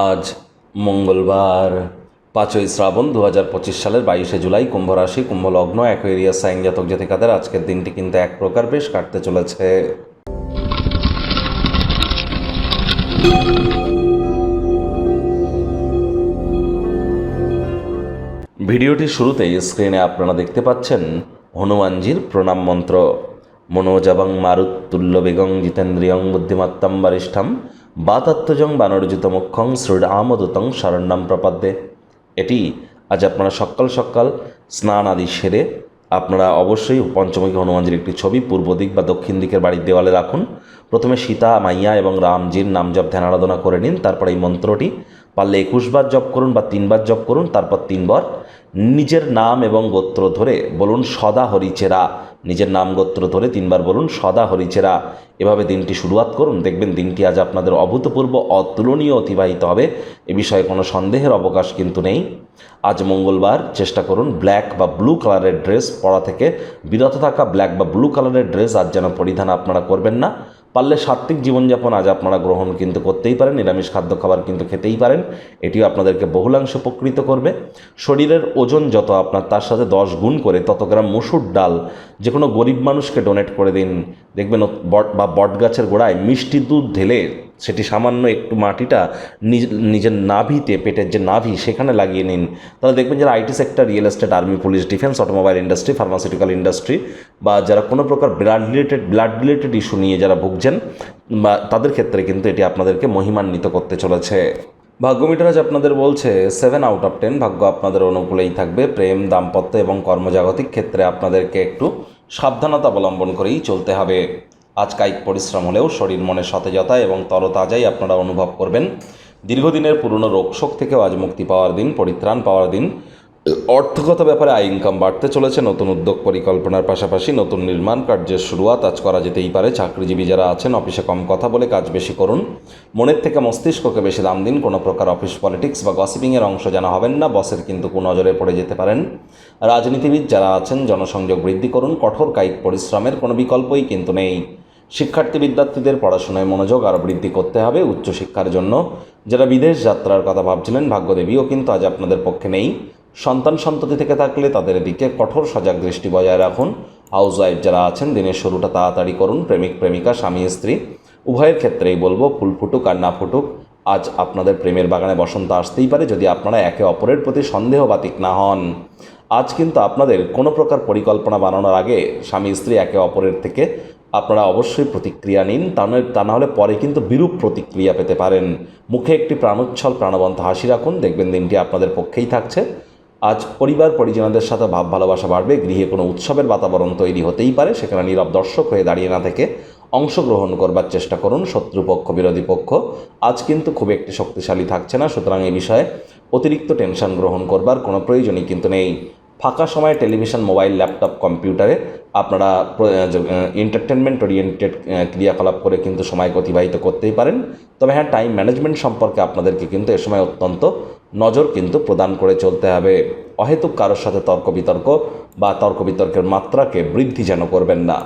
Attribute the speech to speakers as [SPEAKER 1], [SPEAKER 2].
[SPEAKER 1] আজ মঙ্গলবার, পাঁচই শ্রাবণ দু হাজার পঁচিশ সালের বাইশে জুলাই কুম্ভ রাশি কুম্ভ লগ্ন সাইন জাতক জাতিকাদের আজকের দিনটি কিন্তু এক প্রকার বেশ কাটতে চলেছে। ভিডিওটির শুরুতেই স্ক্রিনে আপনারা দেখতে পাচ্ছেন হনুমানজির প্রণাম মন্ত্র। মনোজাবং মারুত্তুল্য বেগং জিতেন্দ্রিয়ং বুদ্ধিমত্তম বরিষ্ঠম বাতাত্মজং বানরজিত মুখ্যং শ্রীরামদূতং শরণ্যম প্রপদ্যে। এটি আজ আপনারা সকাল সকাল স্নান আদি সেরে আপনারা অবশ্যই পঞ্চমুখী হনুমানজির একটি ছবি পূর্ব দিক বা দক্ষিণ দিকের বাড়ির দেওয়ালে রাখুন। প্রথমে সীতা, মাইয়া এবং রামজির নাম জপ ধ্যান আরাধনা করে নিন, তারপর এই মন্ত্রটি। পারলে একুশবার জপ করুন বা তিনবার জপ করুন, তারপর তিনবার। নিজের নাম এবং গোত্র ধরে বলুন, সদা হরিচেরা। নিজের নাম গোত্র ধরে তিনবার বলুন, সদা হরিচেরা। এভাবে দিনটি শুরুয়াত করুন, দেখবেন দিনটি আজ আপনাদের অভূতপূর্ব, অতুলনীয় অতিবাহিত হবে। এ বিষয়ে কোনো সন্দেহের অবকাশ কিন্তু নেই। আজ মঙ্গলবার, চেষ্টা করুন ব্ল্যাক বা ব্লু কালারের ড্রেস পরা থেকে। বিরত থাকা ব্ল্যাক বা ব্লু কালারের ড্রেস আজ যেন পরিধান আপনারা করবেন না। পারলে সাত্ত্বিক জীবনযাপন আজ আপনারা গ্রহণ কিন্তু করতেই পারেন, নিরামিষ খাদ্য খাবার কিন্তু খেতেই পারেন। এটিও আপনাদেরকে বহুলাংশ উপকৃত করবে। শরীরের ওজন যত আপনার তার সাথে দশ গুণ করে তত গ্রাম মুসুর ডাল যে কোনো গরিব মানুষকে ডোনেট করে দিন। দেখবেন বট বা বট গাছের গোড়ায় মিষ্টি দুধ ঢেলে সেটি সামান্য একটু মাটিটা নিজ, নিজের নাভিতে, পেটের যে নাভি, সেখানে লাগিয়ে নিন। তাহলে দেখবেন যারা IT sector, real estate, army, police, defence, automobile industry, pharmaceutical industry, বা যারা কোনো প্রকার blood related blood related issue নিয়ে যারা ভুগছেন, বা তাদের ক্ষেত্রে কিন্তু এটি আপনাদেরকে মহিমান্বিত করতে চলেছে। ভাগ্য মিটার আজ আপনাদের বলছে সেভেন আউট অফ টেন ভাগ্য আপনাদের অনুকূলেই থাকবে। প্রেম, দাম্পত্য এবং কর্মজাগতিক ক্ষেত্রে আপনাদেরকে একটু সাবধানতা অবলম্বন করেই চলতে হবে। আজ কায়িক পরিশ্রম হলেও শরীর মনে সতেজতা এবং তরতাজাই আপনারা অনুভব করবেন। দীর্ঘদিনের পুরনো রোগশোক থেকেও আজ মুক্তি পাওয়ার দিন, পরিত্রাণ পাওয়ার দিন। অর্থগত ব্যাপারে আয়, ইনকাম বাড়তে চলেছে, নতুন উদ্যোগ পরিকল্পনার পাশাপাশি নতুন নির্মাণ কার্যের শুরুয়াত আজ করা যেতেই পারে। চাকরিজীবী যারা আছেন, অফিসে কম কথা বলে কাজ বেশি করুন। মনের থেকে মস্তিষ্ককে বেশি দাম দিন, কোনো প্রকার অফিস পলিটিক্স বা গসিপিংয়ের অংশ যেন হবেন না, বসের কিন্তু কুনজরে পড়ে যেতে পারেন। রাজনীতিবিদ যারা আছেন, জনসংযোগ বৃদ্ধি করুন, কঠোর কায়িক পরিশ্রমের কোনো বিকল্পই কিন্তু নেই। শিক্ষার্থী বিদ্যার্থীদের পড়াশোনায় মনোযোগ আরও বৃদ্ধি করতে হবে উচ্চশিক্ষার জন্য। যারা বিদেশ যাত্রার কথা ভাবছিলেন, ভাগ্যদেবীও কিন্তু আজ আপনাদের পক্ষে নেই। সন্তান সন্ততি থেকে থাকলে তাদের দিকে কঠোর সজাগ দৃষ্টি বজায় রাখুন। হাউস ওয়াইফ যারা আছেন, দিনের শুরুটা তাড়াতাড়ি করুন। প্রেমিক, প্রেমিকা, স্বামী, স্ত্রী। উভয়ের ক্ষেত্রেই বলব, ফুল ফুটুক আর না ফুটুক, আজ আপনাদের প্রেমের বাগানে বসন্ত আসতেই পারে যদি আপনারা একে অপরের প্রতি সন্দেহবাতিক না হন। আজ কিন্তু আপনাদের কোনো প্রকার পরিকল্পনা বানানোর আগে স্বামী স্ত্রী একে অপরের থেকে আপনারা অবশ্যই প্রতিক্রিয়া নিন। তা নয়, তা না হলে পরে কিন্তু বিরূপ প্রতিক্রিয়া পেতে পারেন। মুখে একটি প্রাণোচ্ছল প্রাণবন্ত হাসি রাখুন, দেখবেন দিনটি আপনাদের পক্ষেই থাকছে। আজ পরিবার পরিজনদের সাথে ভাব ভালোবাসা বাড়বে, গৃহে কোনো উৎসবের বাতাবরণ তৈরি হতেই পারে, সেখানে নীরব দর্শক হয়ে দাঁড়িয়ে না থেকে অংশগ্রহণ করবার চেষ্টা করুন, শত্রুপক্ষ, বিরোধী পক্ষ। আজ কিন্তু খুব একটি শক্তিশালী থাকছে না, সুতরাং এই বিষয়ে অতিরিক্ত টেনশন গ্রহণ করবার কোনো প্রয়োজনই কিন্তু নেই। ফাঁকা সময়ে টেলিভিশন, মোবাইল, ল্যাপটপ, কম্পিউটারে আপনারা এন্টারটেনমেন্ট ওরিয়েন্টেড ক্রিয়াকলাপ করে কিন্তু সময় অতিবাহিত করতেই পারেন। তবে হ্যাঁ টাইম ম্যানেজমেন্ট সম্পর্কে আপনাদেরকে কিন্তু এ সময় অত্যন্ত নজর কিন্তু প্রদান করে চলতে হবে। অহেতুক কারোর সাথে তর্ক বিতর্ক বা তর্ক বিতর্কের মাত্রাকে বৃদ্ধি যেন করবেন না।